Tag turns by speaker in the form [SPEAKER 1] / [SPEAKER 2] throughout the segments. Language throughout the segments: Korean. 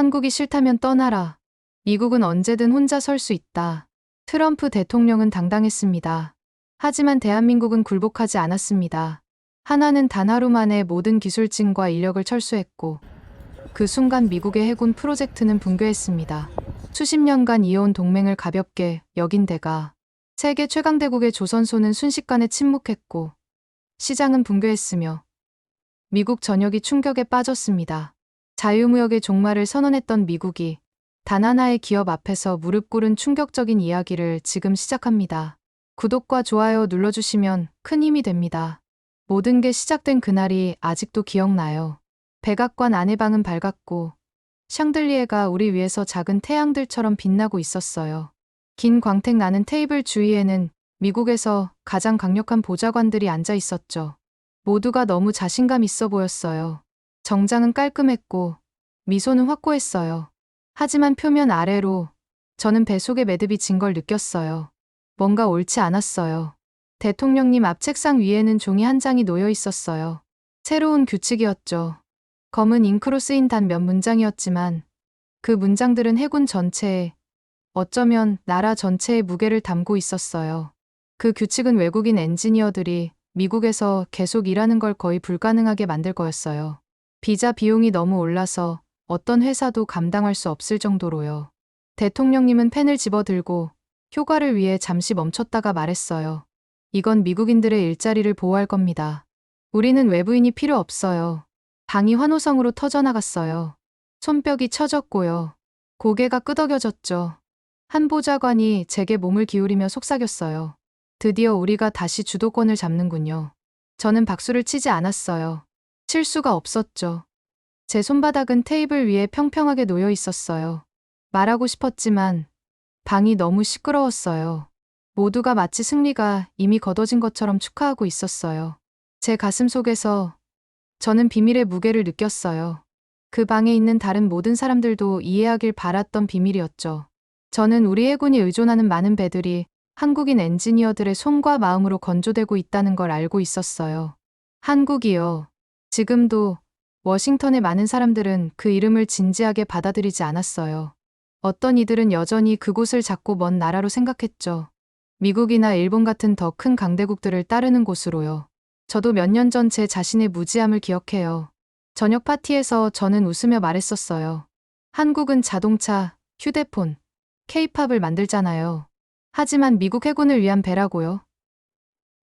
[SPEAKER 1] 한국이 싫다면 떠나라. 미국은 언제든 혼자 설 수 있다. 트럼프 대통령은 당당했습니다. 하지만 대한민국은 굴복하지 않았습니다. 하나는 단 하루 만에 모든 기술진과 인력을 철수했고 그 순간 미국의 해군 프로젝트는 붕괴했습니다. 수십 년간 이어온 동맹을 가볍게 여긴 데가 세계 최강대국의 조선소는 순식간에 침묵했고 시장은 붕괴했으며 미국 전역이 충격에 빠졌습니다. 자유무역의 종말을 선언했던 미국이 단 하나의 기업 앞에서 무릎 꿇은 충격적인 이야기를 지금 시작합니다. 구독과 좋아요 눌러주시면 큰 힘이 됩니다. 모든 게 시작된 그날이 아직도 기억나요. 백악관 안의 방은 밝았고 샹들리에가 우리 위에서 작은 태양들처럼 빛나고 있었어요. 긴 광택 나는 테이블 주위에는 미국에서 가장 강력한 보좌관들이 앉아 있었죠. 모두가 너무 자신감 있어 보였어요. 정장은 깔끔했고 미소는 확고했어요. 하지만 표면 아래로 저는 배 속에 매듭이 진 걸 느꼈어요. 뭔가 옳지 않았어요. 대통령님 앞 책상 위에는 종이 한 장이 놓여 있었어요. 새로운 규칙이었죠. 검은 잉크로 쓰인 단 몇 문장이었지만 그 문장들은 해군 전체에 어쩌면 나라 전체의 무게를 담고 있었어요. 그 규칙은 외국인 엔지니어들이 미국에서 계속 일하는 걸 거의 불가능하게 만들 거였어요. 비자 비용이 너무 올라서 어떤 회사도 감당할 수 없을 정도로요. 대통령님은 펜을 집어들고 효과를 위해 잠시 멈췄다가 말했어요. 이건 미국인들의 일자리를 보호할 겁니다. 우리는 외부인이 필요 없어요. 방이 환호성으로 터져나갔어요. 손뼉이 쳐졌고요. 고개가 끄덕여졌죠. 한 보좌관이 제게 몸을 기울이며 속삭였어요. 드디어 우리가 다시 주도권을 잡는군요. 저는 박수를 치지 않았어요. 칠 수가 없었죠. 제 손바닥은 테이블 위에 평평하게 놓여 있었어요. 말하고 싶었지만 방이 너무 시끄러웠어요. 모두가 마치 승리가 이미 거둬진 것처럼 축하하고 있었어요. 제 가슴 속에서 저는 비밀의 무게를 느꼈어요. 그 방에 있는 다른 모든 사람들도 이해하길 바랐던 비밀이었죠. 저는 우리 해군이 의존하는 많은 배들이 한국인 엔지니어들의 손과 마음으로 건조되고 있다는 걸 알고 있었어요. 한국이요. 지금도 워싱턴의 많은 사람들은 그 이름을 진지하게 받아들이지 않았어요. 어떤 이들은 여전히 그곳을 작고 먼 나라로 생각했죠. 미국이나 일본 같은 더 큰 강대국들을 따르는 곳으로요. 저도 몇 년 전 제 자신의 무지함을 기억해요. 저녁 파티에서 저는 웃으며 말했었어요. 한국은 자동차, 휴대폰, 케이팝을 만들잖아요. 하지만 미국 해군을 위한 배라고요.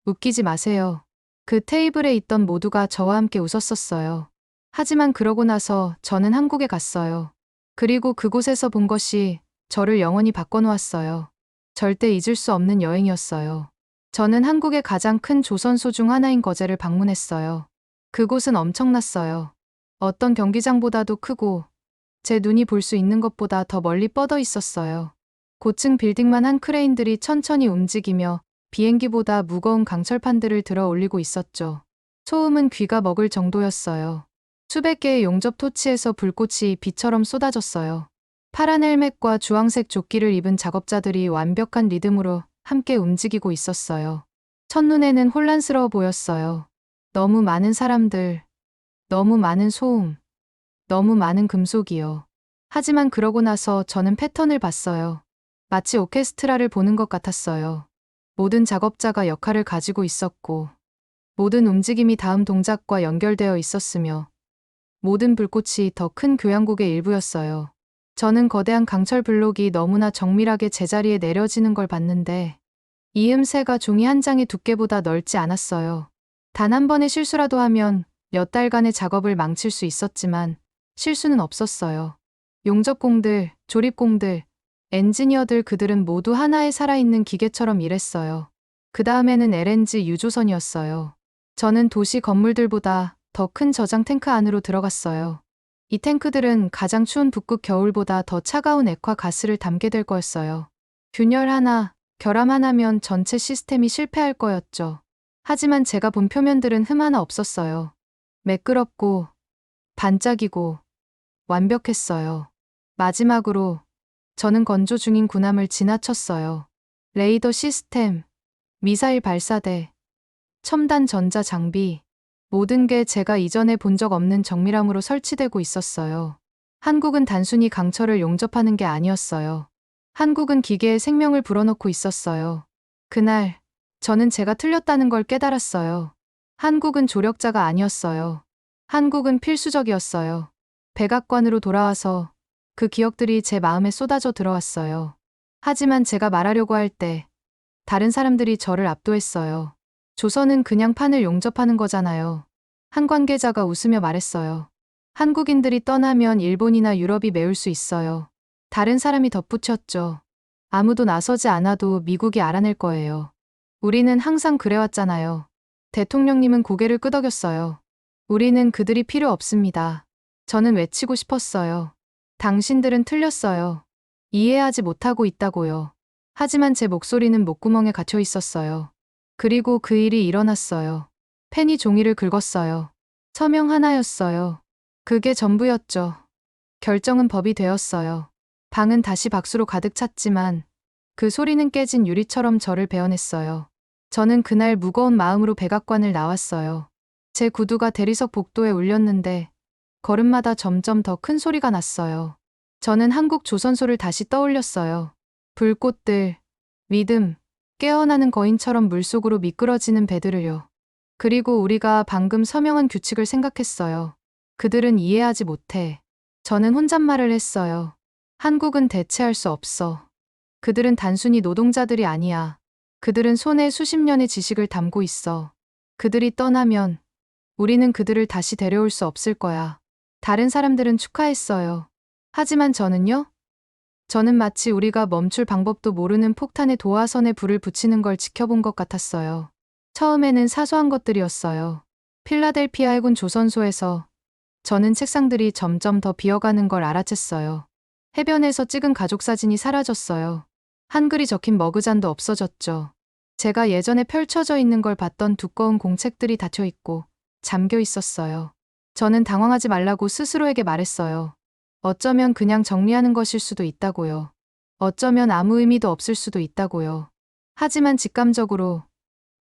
[SPEAKER 1] 웃기지 마세요. 그 테이블에 있던 모두가 저와 함께 웃었었어요. 하지만 그러고 나서 저는 한국에 갔어요. 그리고 그곳에서 본 것이 저를 영원히 바꿔놓았어요. 절대 잊을 수 없는 여행이었어요. 저는 한국의 가장 큰 조선소 중 하나인 거제를 방문했어요. 그곳은 엄청났어요. 어떤 경기장보다도 크고 제 눈이 볼 수 있는 것보다 더 멀리 뻗어 있었어요. 고층 빌딩만 한 크레인들이 천천히 움직이며 비행기보다 무거운 강철판들을 들어 올리고 있었죠. 소음은 귀가 먹을 정도였어요. 수백 개의 용접 토치에서 불꽃이 비처럼 쏟아졌어요. 파란 헬멧과 주황색 조끼를 입은 작업자들이 완벽한 리듬으로 함께 움직이고 있었어요. 첫눈에는 혼란스러워 보였어요. 너무 많은 사람들, 너무 많은 소음, 너무 많은 금속이요. 하지만 그러고 나서 저는 패턴을 봤어요. 마치 오케스트라를 보는 것 같았어요. 모든 작업자가 역할을 가지고 있었고, 모든 움직임이 다음 동작과 연결되어 있었으며, 모든 불꽃이 더 큰 교향곡의 일부였어요. 저는 거대한 강철 블록이 너무나 정밀하게 제자리에 내려지는 걸 봤는데, 이 음새가 종이 한 장의 두께보다 넓지 않았어요. 단 한 번의 실수라도 하면 몇 달간의 작업을 망칠 수 있었지만, 실수는 없었어요. 용접공들, 조립공들, 엔지니어들 그들은 모두 하나의 살아있는 기계처럼 일했어요. 그 다음에는 LNG 유조선이었어요. 저는 도시 건물들보다 더 큰 저장 탱크 안으로 들어갔어요. 이 탱크들은 가장 추운 북극 겨울보다 더 차가운 액화 가스를 담게 될 거였어요. 균열 하나, 결함 하나면 전체 시스템이 실패할 거였죠. 하지만 제가 본 표면들은 흠 하나 없었어요. 매끄럽고, 반짝이고, 완벽했어요. 마지막으로, 저는 건조 중인 군함을 지나쳤어요. 레이더 시스템, 미사일 발사대, 첨단 전자 장비, 모든 게 제가 이전에 본 적 없는 정밀함으로 설치되고 있었어요. 한국은 단순히 강철을 용접하는 게 아니었어요. 한국은 기계에 생명을 불어넣고 있었어요. 그날, 저는 제가 틀렸다는 걸 깨달았어요. 한국은 조력자가 아니었어요. 한국은 필수적이었어요. 백악관으로 돌아와서 그 기억들이 제 마음에 쏟아져 들어왔어요. 하지만 제가 말하려고 할 때 다른 사람들이 저를 압도했어요. 조선은 그냥 판을 용접하는 거잖아요. 한 관계자가 웃으며 말했어요. 한국인들이 떠나면 일본이나 유럽이 메울 수 있어요. 다른 사람이 덧붙였죠. 아무도 나서지 않아도 미국이 알아낼 거예요. 우리는 항상 그래왔잖아요. 대통령님은 고개를 끄덕였어요. 우리는 그들이 필요 없습니다. 저는 외치고 싶었어요. 당신들은 틀렸어요. 이해하지 못하고 있다고요. 하지만 제 목소리는 목구멍에 갇혀 있었어요. 그리고 그 일이 일어났어요. 펜이 종이를 긁었어요. 서명 하나였어요. 그게 전부였죠. 결정은 법이 되었어요. 방은 다시 박수로 가득 찼지만 그 소리는 깨진 유리처럼 저를 베어냈어요. 저는 그날 무거운 마음으로 백악관을 나왔어요. 제 구두가 대리석 복도에 울렸는데 걸음마다 점점 더 큰 소리가 났어요. 저는 한국 조선소를 다시 떠올렸어요. 불꽃들, 믿음, 깨어나는 거인처럼 물속으로 미끄러지는 배들을요. 그리고 우리가 방금 서명한 규칙을 생각했어요. 그들은 이해하지 못해. 저는 혼잣말을 했어요. 한국은 대체할 수 없어. 그들은 단순히 노동자들이 아니야. 그들은 손에 수십 년의 지식을 담고 있어. 그들이 떠나면 우리는 그들을 다시 데려올 수 없을 거야. 다른 사람들은 축하했어요. 하지만 저는요? 저는 마치 우리가 멈출 방법도 모르는 폭탄의 도화선에 불을 붙이는 걸 지켜본 것 같았어요. 처음에는 사소한 것들이었어요. 필라델피아 해군 조선소에서 저는 책상들이 점점 더 비어가는 걸 알아챘어요. 해변에서 찍은 가족 사진이 사라졌어요. 한글이 적힌 머그잔도 없어졌죠. 제가 예전에 펼쳐져 있는 걸 봤던 두꺼운 공책들이 닫혀 있고 잠겨 있었어요. 저는 당황하지 말라고 스스로에게 말했어요. 어쩌면 그냥 정리하는 것일 수도 있다고요. 어쩌면 아무 의미도 없을 수도 있다고요. 하지만 직감적으로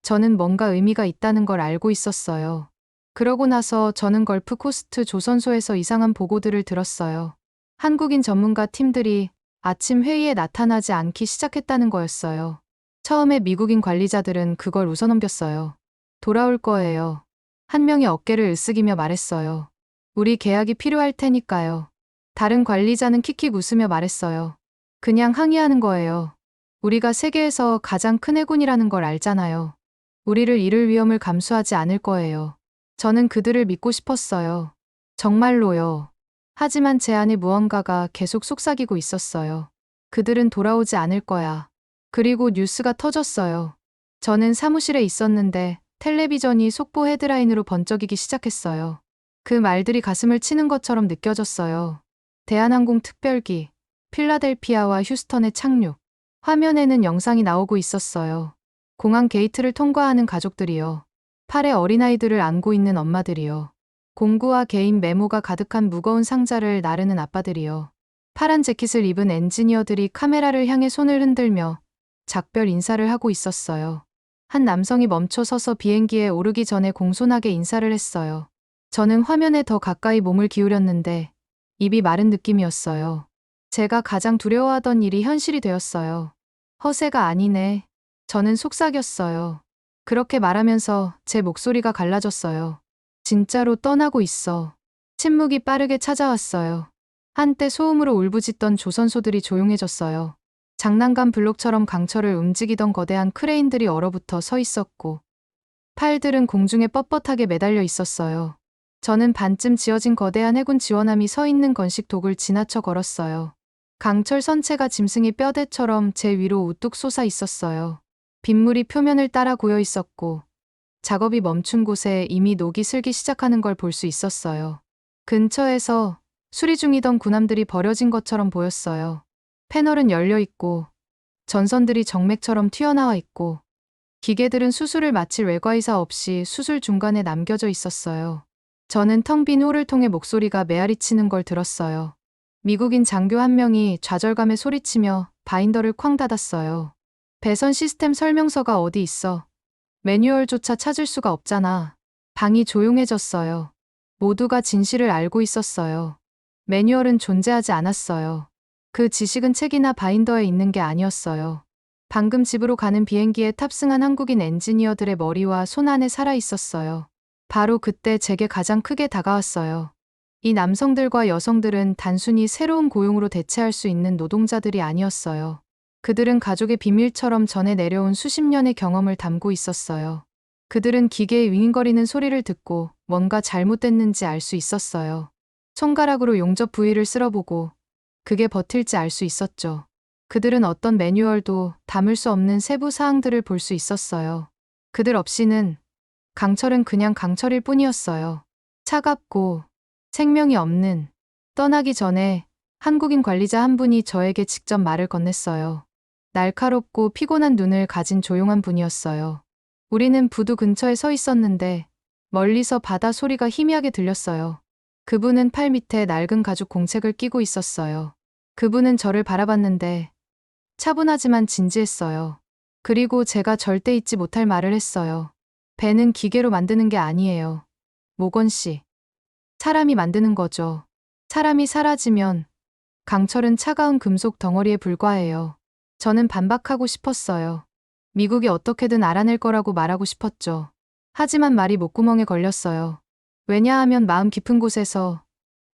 [SPEAKER 1] 저는 뭔가 의미가 있다는 걸 알고 있었어요. 그러고 나서 저는 걸프 코스트 조선소에서 이상한 보고들을 들었어요. 한국인 전문가 팀들이 아침 회의에 나타나지 않기 시작했다는 거였어요. 처음에 미국인 관리자들은 그걸 웃어넘겼어요. 돌아올 거예요. 한 명이 어깨를 으쓱이며 말했어요. 우리 계약이 필요할 테니까요. 다른 관리자는 킥킥 웃으며 말했어요. 그냥 항의하는 거예요. 우리가 세계에서 가장 큰 해군이라는 걸 알잖아요. 우리를 잃을 위험을 감수하지 않을 거예요. 저는 그들을 믿고 싶었어요. 정말로요. 하지만 제 안에 무언가가 계속 속삭이고 있었어요. 그들은 돌아오지 않을 거야. 그리고 뉴스가 터졌어요. 저는 사무실에 있었는데 텔레비전이 속보 헤드라인으로 번쩍이기 시작했어요. 그 말들이 가슴을 치는 것처럼 느껴졌어요. 대한항공 특별기, 필라델피아와 휴스턴의 착륙. 화면에는 영상이 나오고 있었어요. 공항 게이트를 통과하는 가족들이요. 팔에 어린아이들을 안고 있는 엄마들이요. 공구와 개인 메모가 가득한 무거운 상자를 나르는 아빠들이요. 파란 재킷을 입은 엔지니어들이 카메라를 향해 손을 흔들며 작별 인사를 하고 있었어요. 한 남성이 멈춰 서서 비행기에 오르기 전에 공손하게 인사를 했어요. 저는 화면에 더 가까이 몸을 기울였는데 입이 마른 느낌이었어요. 제가 가장 두려워하던 일이 현실이 되었어요. 허세가 아니네. 저는 속삭였어요. 그렇게 말하면서 제 목소리가 갈라졌어요. 진짜로 떠나고 있어. 침묵이 빠르게 찾아왔어요. 한때 소음으로 울부짖던 조선소들이 조용해졌어요. 장난감 블록처럼 강철을 움직이던 거대한 크레인들이 얼어붙어 서 있었고, 팔들은 공중에 뻣뻣하게 매달려 있었어요. 저는 반쯤 지어진 거대한 해군 지원함이 서 있는 건식 독을 지나쳐 걸었어요. 강철 선체가 짐승의 뼈대처럼 제 위로 우뚝 솟아 있었어요. 빗물이 표면을 따라 고여 있었고, 작업이 멈춘 곳에 이미 녹이 슬기 시작하는 걸 볼 수 있었어요. 근처에서 수리 중이던 군함들이 버려진 것처럼 보였어요. 패널은 열려 있고, 전선들이 정맥처럼 튀어나와 있고, 기계들은 수술을 마칠 외과의사 없이 수술 중간에 남겨져 있었어요. 저는 텅 빈 홀을 통해 목소리가 메아리치는 걸 들었어요. 미국인 장교 한 명이 좌절감에 소리치며 바인더를 쾅 닫았어요. 배선 시스템 설명서가 어디 있어? 매뉴얼조차 찾을 수가 없잖아. 방이 조용해졌어요. 모두가 진실을 알고 있었어요. 매뉴얼은 존재하지 않았어요. 그 지식은 책이나 바인더에 있는 게 아니었어요. 방금 집으로 가는 비행기에 탑승한 한국인 엔지니어들의 머리와 손 안에 살아 있었어요. 바로 그때 제게 가장 크게 다가왔어요. 이 남성들과 여성들은 단순히 새로운 고용으로 대체할 수 있는 노동자들이 아니었어요. 그들은 가족의 비밀처럼 전해 내려온 수십 년의 경험을 담고 있었어요. 그들은 기계의 윙윙거리는 소리를 듣고 뭔가 잘못됐는지 알 수 있었어요. 손가락으로 용접 부위를 쓸어보고 그게 버틸지 알 수 있었죠. 그들은 어떤 매뉴얼도 담을 수 없는 세부 사항들을 볼 수 있었어요. 그들 없이는 강철은 그냥 강철일 뿐이었어요. 차갑고 생명이 없는 떠나기 전에 한국인 관리자 한 분이 저에게 직접 말을 건넸어요. 날카롭고 피곤한 눈을 가진 조용한 분이었어요. 우리는 부두 근처에 서 있었는데 멀리서 바다 소리가 희미하게 들렸어요. 그분은 팔 밑에 낡은 가죽 공책을 끼고 있었어요. 그분은 저를 바라봤는데 차분하지만 진지했어요. 그리고 제가 절대 잊지 못할 말을 했어요. 배는 기계로 만드는 게 아니에요. 모건 씨. 사람이 만드는 거죠. 사람이 사라지면 강철은 차가운 금속 덩어리에 불과해요. 저는 반박하고 싶었어요. 미국이 어떻게든 알아낼 거라고 말하고 싶었죠. 하지만 말이 목구멍에 걸렸어요. 왜냐하면 마음 깊은 곳에서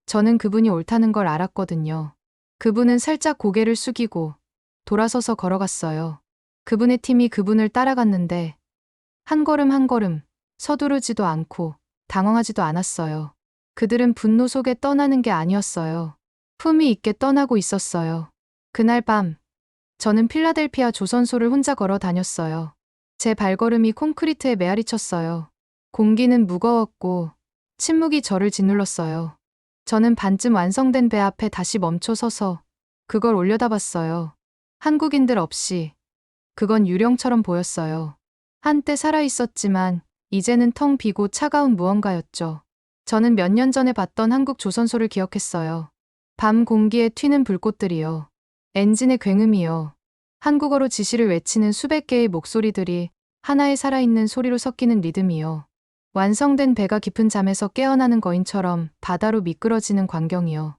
[SPEAKER 1] 저는 그분이 옳다는 걸 알았거든요. 그분은 살짝 고개를 숙이고 돌아서서 걸어갔어요. 그분의 팀이 그분을 따라갔는데 한 걸음 한 걸음 서두르지도 않고 당황하지도 않았어요. 그들은 분노 속에 떠나는 게 아니었어요. 품위 있게 떠나고 있었어요. 그날 밤 저는 필라델피아 조선소를 혼자 걸어 다녔어요. 제 발걸음이 콘크리트에 메아리 쳤어요. 공기는 무거웠고 침묵이 저를 짓눌렀어요. 저는 반쯤 완성된 배 앞에 다시 멈춰 서서 그걸 올려다봤어요. 한국인들 없이 그건 유령처럼 보였어요. 한때 살아있었지만 이제는 텅 비고 차가운 무언가였죠. 저는 몇 년 전에 봤던 한국 조선소를 기억했어요. 밤 공기에 튀는 불꽃들이요. 엔진의 굉음이요. 한국어로 지시를 외치는 수백 개의 목소리들이 하나의 살아있는 소리로 섞이는 리듬이요. 완성된 배가 깊은 잠에서 깨어나는 거인처럼 바다로 미끄러지는 광경이요.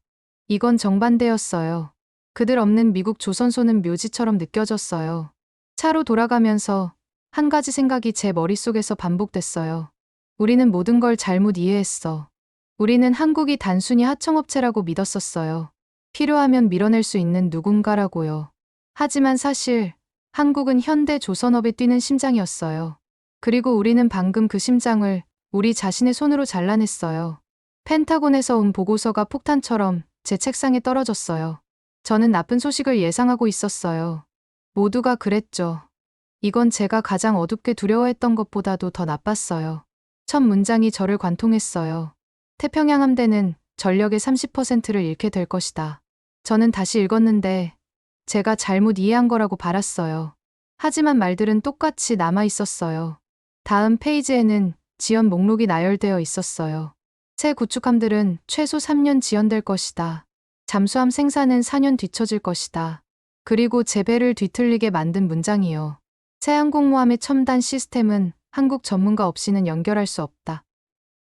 [SPEAKER 1] 이건 정반대였어요. 그들 없는 미국 조선소는 묘지처럼 느껴졌어요. 차로 돌아가면서 한 가지 생각이 제 머릿속에서 반복됐어요. 우리는 모든 걸 잘못 이해했어. 우리는 한국이 단순히 하청업체라고 믿었었어요. 필요하면 밀어낼 수 있는 누군가라고요. 하지만 사실 한국은 현대 조선업에 뛰는 심장이었어요. 그리고 우리는 방금 그 심장을 우리 자신의 손으로 잘라냈어요. 펜타곤에서 온 보고서가 폭탄처럼 제 책상에 떨어졌어요. 저는 나쁜 소식을 예상하고 있었어요. 모두가 그랬죠. 이건 제가 가장 어둡게 두려워했던 것보다도 더 나빴어요. 첫 문장이 저를 관통했어요. 태평양 함대는 전력의 30%를 잃게 될 것이다. 저는 다시 읽었는데 제가 잘못 이해한 거라고 바랐어요. 하지만 말들은 똑같이 남아 있었어요. 다음 페이지에는 지연 목록이 나열되어 있었어요. 새 구축함들은 최소 3년 지연될 것이다. 잠수함 생산은 4년 뒤처질 것이다. 그리고 재배를 뒤틀리게 만든 문장이요. 새 항공모함의 첨단 시스템은 한국 전문가 없이는 연결할 수 없다.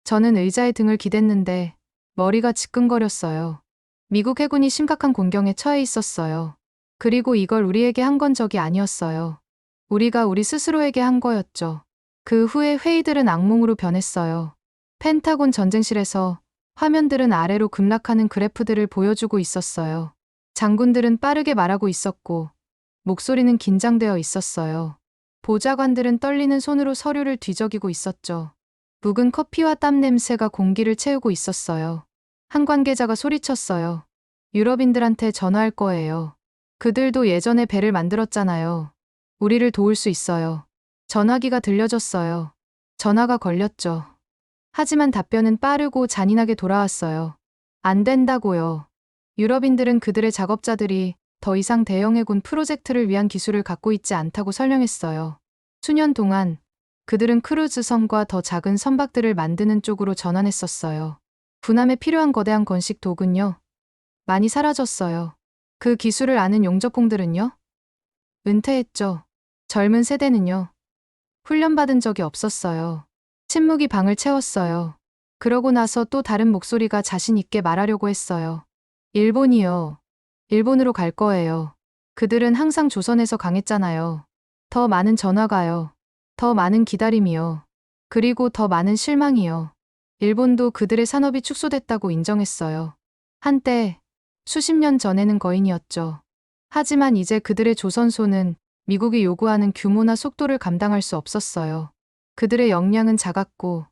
[SPEAKER 1] 저는 의자에 등을 기댔는데 머리가 지끈거렸어요. 미국 해군이 심각한 공경에 처해 있었어요. 그리고 이걸 우리에게 한 건 적이 아니었어요. 우리가 우리 스스로에게 한 거였죠. 그 후에 회의들은 악몽으로 변했어요. 펜타곤 전쟁실에서 화면들은 아래로 급락하는 그래프들을 보여주고 있었어요. 장군들은 빠르게 말하고 있었고, 목소리는 긴장되어 있었어요. 보좌관들은 떨리는 손으로 서류를 뒤적이고 있었죠. 묵은 커피와 땀 냄새가 공기를 채우고 있었어요. 한 관계자가 소리쳤어요. 유럽인들한테 전화할 거예요. 그들도 예전에 배를 만들었잖아요. 우리를 도울 수 있어요. 전화기가 들려줬어요. 전화가 걸렸죠. 하지만 답변은 빠르고 잔인하게 돌아왔어요. 안 된다고요. 유럽인들은 그들의 작업자들이 더 이상 대형 해군 프로젝트를 위한 기술을 갖고 있지 않다고 설명했어요. 수년 동안 그들은 크루즈선과 더 작은 선박들을 만드는 쪽으로 전환했었어요. 군함에 필요한 거대한 건식 도군요. 많이 사라졌어요. 그 기술을 아는 용접공들은요? 은퇴했죠. 젊은 세대는요? 훈련받은 적이 없었어요. 침묵이 방을 채웠어요. 그러고 나서 또 다른 목소리가 자신 있게 말하려고 했어요. 일본이요. 일본으로 갈 거예요. 그들은 항상 조선에서 강했잖아요. 더 많은 전화가요. 더 많은 기다림이요. 그리고 더 많은 실망이요. 일본도 그들의 산업이 축소됐다고 인정했어요. 한때 수십 년 전에는 거인이었죠. 하지만 이제 그들의 조선소는 미국이 요구하는 규모나 속도를 감당할 수 없었어요. 그들의 역량은 작았고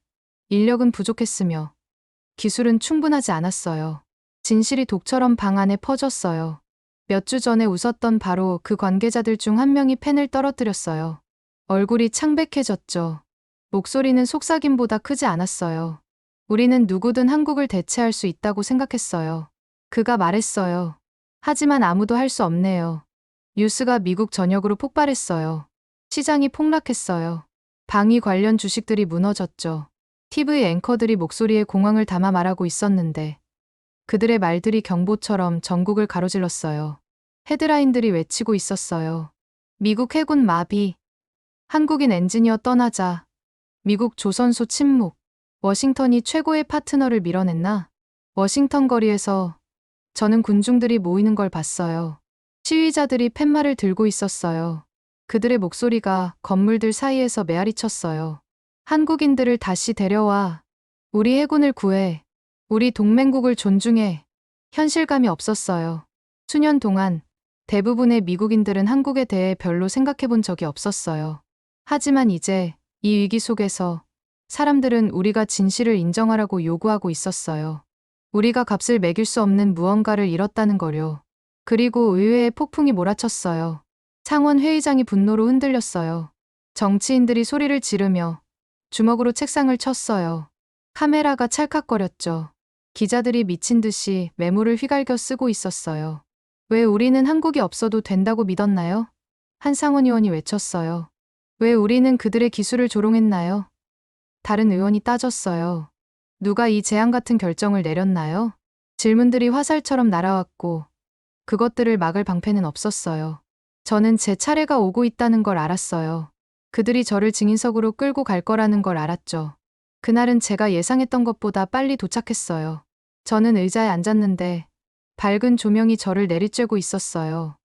[SPEAKER 1] 인력은 부족했으며 기술은 충분하지 않았어요. 진실이 독처럼 방 안에 퍼졌어요. 몇 주 전에 웃었던 바로 그 관계자들 중 한 명이 펜을 떨어뜨렸어요. 얼굴이 창백해졌죠. 목소리는 속삭임보다 크지 않았어요. 우리는 누구든 한국을 대체할 수 있다고 생각했어요. 그가 말했어요. 하지만 아무도 할 수 없네요. 뉴스가 미국 전역으로 폭발했어요. 시장이 폭락했어요. 방위 관련 주식들이 무너졌죠. TV 앵커들이 목소리에 공황을 담아 말하고 있었는데 그들의 말들이 경보처럼 전국을 가로질렀어요. 헤드라인들이 외치고 있었어요. 미국 해군 마비. 한국인 엔지니어 떠나자. 미국 조선소 침묵. 워싱턴이 최고의 파트너를 밀어냈나? 워싱턴 거리에서 저는 군중들이 모이는 걸 봤어요. 시위자들이 팻말을 들고 있었어요. 그들의 목소리가 건물들 사이에서 메아리 쳤어요. 한국인들을 다시 데려와. 우리 해군을 구해. 우리 동맹국을 존중해. 현실감이 없었어요. 수년 동안 대부분의 미국인들은 한국에 대해 별로 생각해 본 적이 없었어요. 하지만 이제 이 위기 속에서 사람들은 우리가 진실을 인정하라고 요구하고 있었어요. 우리가 값을 매길 수 없는 무언가를 잃었다는 거요. 그리고 의회에 폭풍이 몰아쳤어요. 상원 회의장이 분노로 흔들렸어요. 정치인들이 소리를 지르며 주먹으로 책상을 쳤어요. 카메라가 찰칵거렸죠. 기자들이 미친 듯이 메모를 휘갈겨 쓰고 있었어요. 왜 우리는 한국이 없어도 된다고 믿었나요? 한 상원 의원이 외쳤어요. 왜 우리는 그들의 기술을 조롱했나요? 다른 의원이 따졌어요. 누가 이 재앙 같은 결정을 내렸나요? 질문들이 화살처럼 날아왔고 그것들을 막을 방패는 없었어요. 저는 제 차례가 오고 있다는 걸 알았어요. 그들이 저를 증인석으로 끌고 갈 거라는 걸 알았죠. 그날은 제가 예상했던 것보다 빨리 도착했어요. 저는 의자에 앉았는데 밝은 조명이 저를 내리쬐고 있었어요.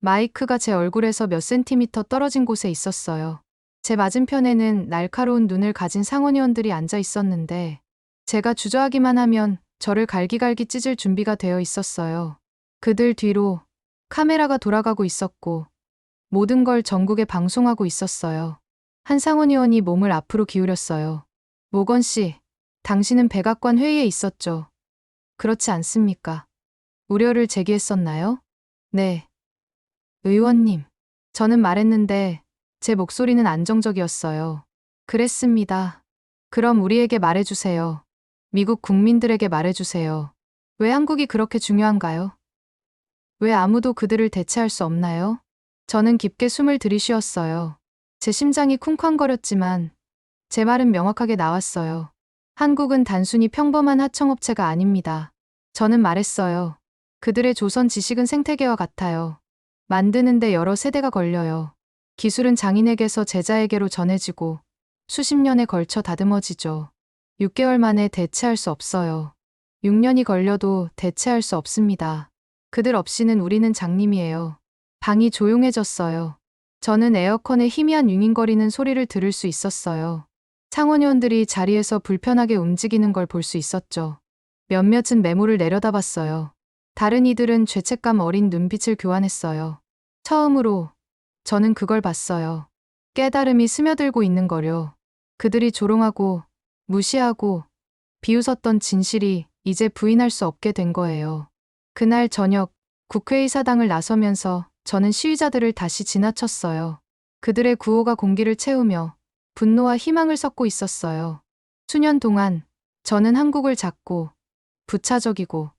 [SPEAKER 1] 마이크가 제 얼굴에서 몇 센티미터 떨어진 곳에 있었어요. 제 맞은편에는 날카로운 눈을 가진 상원의원들이 앉아 있었는데 제가 주저하기만 하면 저를 갈기갈기 찢을 준비가 되어 있었어요. 그들 뒤로 카메라가 돌아가고 있었고 모든 걸 전국에 방송하고 있었어요. 한 상원 의원이 몸을 앞으로 기울였어요. 모건 씨, 당신은 백악관 회의에 있었죠. 그렇지 않습니까? 우려를 제기했었나요? 네. 의원님, 저는 말했는데 제 목소리는 안정적이었어요. 그랬습니다. 그럼 우리에게 말해주세요. 미국 국민들에게 말해주세요. 왜 한국이 그렇게 중요한가요? 왜 아무도 그들을 대체할 수 없나요? 저는 깊게 숨을 들이쉬었어요. 제 심장이 쿵쾅거렸지만 제 말은 명확하게 나왔어요. 한국은 단순히 평범한 하청업체가 아닙니다. 저는 말했어요. 그들의 조선 지식은 생태계와 같아요. 만드는데 여러 세대가 걸려요. 기술은 장인에게서 제자에게로 전해지고 수십 년에 걸쳐 다듬어지죠. 6개월 만에 대체할 수 없어요. 6년이 걸려도 대체할 수 없습니다. 그들 없이는 우리는 장님이에요. 방이 조용해졌어요. 저는 에어컨의 희미한 윙윙거리는 소리를 들을 수 있었어요. 상원의원들이 자리에서 불편하게 움직이는 걸 볼 수 있었죠. 몇몇은 메모를 내려다봤어요. 다른 이들은 죄책감 어린 눈빛을 교환했어요. 처음으로 저는 그걸 봤어요. 깨달음이 스며들고 있는 거려. 그들이 조롱하고 무시하고 비웃었던 진실이 이제 부인할 수 없게 된 거예요. 그날 저녁 국회의사당을 나서면서 저는 시위자들을 다시 지나쳤어요. 그들의 구호가 공기를 채우며 분노와 희망을 섞고 있었어요. 수년 동안 저는 한국을 작고 부차적이고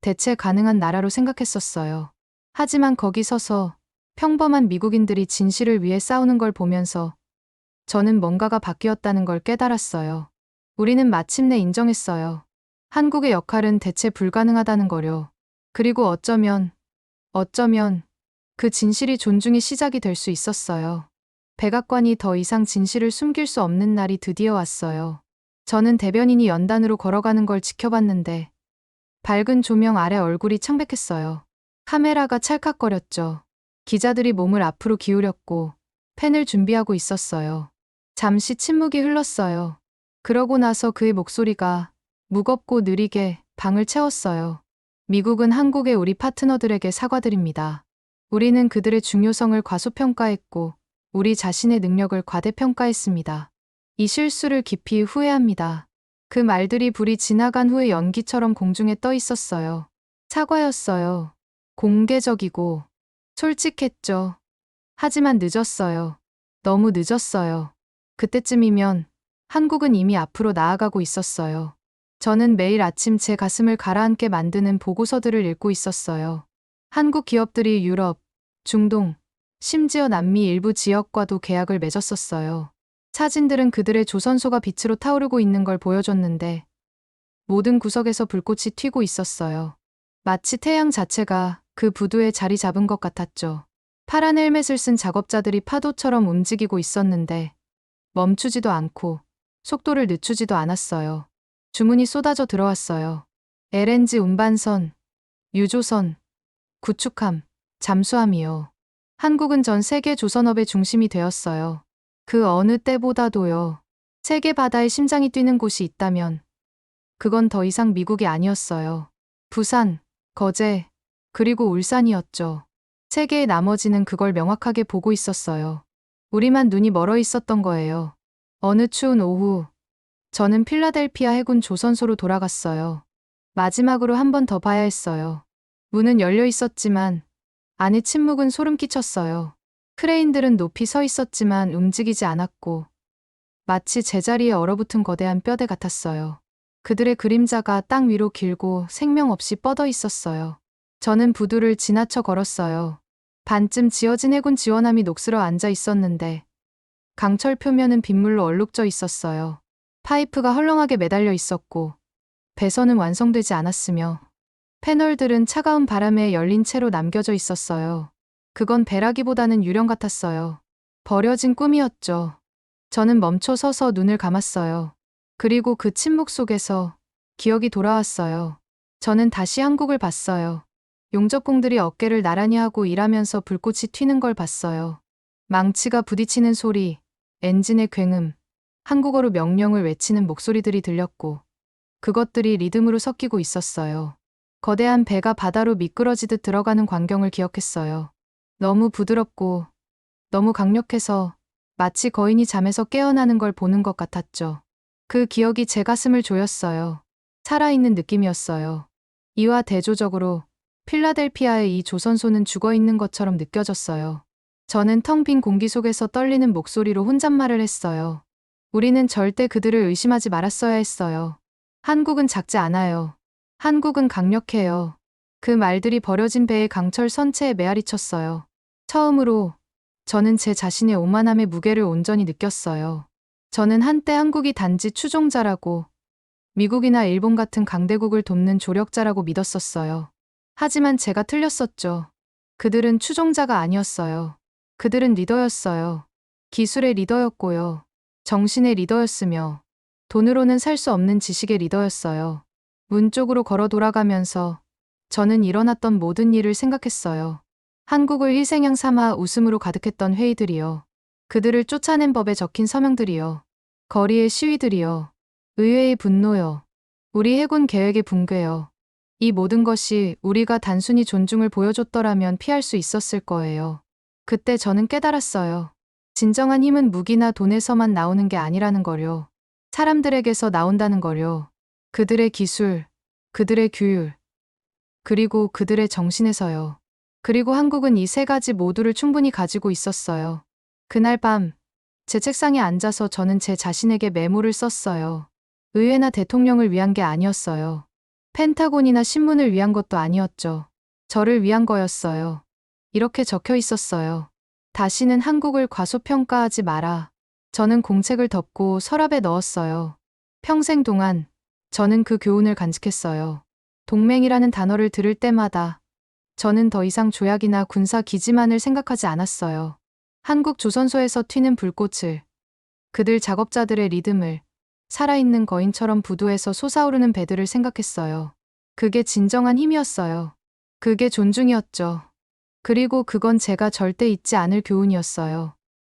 [SPEAKER 1] 대체 가능한 나라로 생각했었어요. 하지만 거기 서서 평범한 미국인들이 진실을 위해 싸우는 걸 보면서 저는 뭔가가 바뀌었다는 걸 깨달았어요. 우리는 마침내 인정했어요. 한국의 역할은 대체 불가능하다는 거려. 그리고 어쩌면, 어쩌면 그 진실이 존중의 시작이 될 수 있었어요. 백악관이 더 이상 진실을 숨길 수 없는 날이 드디어 왔어요. 저는 대변인이 연단으로 걸어가는 걸 지켜봤는데 밝은 조명 아래 얼굴이 창백했어요. 카메라가 찰칵거렸죠. 기자들이 몸을 앞으로 기울였고 펜을 준비하고 있었어요. 잠시 침묵이 흘렀어요. 그러고 나서 그의 목소리가 무겁고 느리게 방을 채웠어요. 미국은 한국의 우리 파트너들에게 사과드립니다. 우리는 그들의 중요성을 과소평가했고 우리 자신의 능력을 과대평가했습니다. 이 실수를 깊이 후회합니다. 그 말들이 불이 지나간 후의 연기처럼 공중에 떠 있었어요. 사과였어요. 공개적이고 솔직했죠. 하지만 늦었어요. 너무 늦었어요. 그때쯤이면 한국은 이미 앞으로 나아가고 있었어요. 저는 매일 아침 제 가슴을 가라앉게 만드는 보고서들을 읽고 있었어요. 한국 기업들이 유럽, 중동, 심지어 남미 일부 지역과도 계약을 맺었었어요. 사진들은 그들의 조선소가 빛으로 타오르고 있는 걸 보여줬는데 모든 구석에서 불꽃이 튀고 있었어요. 마치 태양 자체가 그 부두에 자리 잡은 것 같았죠. 파란 헬멧을 쓴 작업자들이 파도처럼 움직이고 있었는데 멈추지도 않고 속도를 늦추지도 않았어요. 주문이 쏟아져 들어왔어요. LNG 운반선, 유조선, 구축함, 잠수함이요. 한국은 전 세계 조선업의 중심이 되었어요. 그 어느 때보다도요. 세계 바다에 심장이 뛰는 곳이 있다면 그건 더 이상 미국이 아니었어요. 부산, 거제, 그리고 울산이었죠. 세계의 나머지는 그걸 명확하게 보고 있었어요. 우리만 눈이 멀어 있었던 거예요. 어느 추운 오후, 저는 필라델피아 해군 조선소로 돌아갔어요. 마지막으로 한 번 더 봐야 했어요. 문은 열려 있었지만 안에 침묵은 소름 끼쳤어요. 크레인들은 높이 서 있었지만 움직이지 않았고 마치 제자리에 얼어붙은 거대한 뼈대 같았어요. 그들의 그림자가 땅 위로 길고 생명 없이 뻗어 있었어요. 저는 부두를 지나쳐 걸었어요. 반쯤 지어진 해군 지원함이 녹슬어 앉아 있었는데 강철 표면은 빗물로 얼룩져 있었어요. 파이프가 헐렁하게 매달려 있었고 배선은 완성되지 않았으며 패널들은 차가운 바람에 열린 채로 남겨져 있었어요. 그건 배라기보다는 유령 같았어요. 버려진 꿈이었죠. 저는 멈춰 서서 눈을 감았어요. 그리고 그 침묵 속에서 기억이 돌아왔어요. 저는 다시 한국을 봤어요. 용접공들이 어깨를 나란히 하고 일하면서 불꽃이 튀는 걸 봤어요. 망치가 부딪히는 소리, 엔진의 굉음, 한국어로 명령을 외치는 목소리들이 들렸고, 그것들이 리듬으로 섞이고 있었어요. 거대한 배가 바다로 미끄러지듯 들어가는 광경을 기억했어요. 너무 부드럽고, 너무 강력해서 마치 거인이 잠에서 깨어나는 걸 보는 것 같았죠. 그 기억이 제 가슴을 조였어요. 살아있는 느낌이었어요. 이와 대조적으로 필라델피아의 이 조선소는 죽어 있는 것처럼 느껴졌어요. 저는 텅 빈 공기 속에서 떨리는 목소리로 혼잣말을 했어요. 우리는 절대 그들을 의심하지 말았어야 했어요. 한국은 작지 않아요. 한국은 강력해요. 그 말들이 버려진 배의 강철 선체에 메아리 쳤어요. 처음으로 저는 제 자신의 오만함의 무게를 온전히 느꼈어요. 저는 한때 한국이 단지 추종자라고 미국이나 일본 같은 강대국을 돕는 조력자라고 믿었었어요. 하지만 제가 틀렸었죠. 그들은 추종자가 아니었어요. 그들은 리더였어요. 기술의 리더였고요. 정신의 리더였으며 돈으로는 살 수 없는 지식의 리더였어요. 문 쪽으로 걸어 돌아가면서 저는 일어났던 모든 일을 생각했어요. 한국을 희생양 삼아 웃음으로 가득했던 회의들이요. 그들을 쫓아낸 법에 적힌 서명들이요. 거리의 시위들이요. 의회의 분노요. 우리 해군 계획의 붕괴요. 이 모든 것이 우리가 단순히 존중을 보여줬더라면 피할 수 있었을 거예요. 그때 저는 깨달았어요. 진정한 힘은 무기나 돈에서만 나오는 게 아니라는 거요. 사람들에게서 나온다는 거요. 그들의 기술, 그들의 규율, 그리고 그들의 정신에서요. 그리고 한국은 이 세 가지 모두를 충분히 가지고 있었어요. 그날 밤, 제 책상에 앉아서 저는 제 자신에게 메모를 썼어요. 의회나 대통령을 위한 게 아니었어요. 펜타곤이나 신문을 위한 것도 아니었죠. 저를 위한 거였어요. 이렇게 적혀 있었어요. 다시는 한국을 과소평가하지 마라. 저는 공책을 덮고 서랍에 넣었어요. 평생 동안 저는 그 교훈을 간직했어요. 동맹이라는 단어를 들을 때마다 저는 더 이상 조약이나 군사 기지만을 생각하지 않았어요. 한국 조선소에서 튀는 불꽃을, 그들 작업자들의 리듬을, 살아있는 거인처럼 부두에서 솟아오르는 배들을 생각했어요. 그게 진정한 힘이었어요. 그게 존중이었죠. 그리고 그건 제가 절대 잊지 않을 교훈이었어요.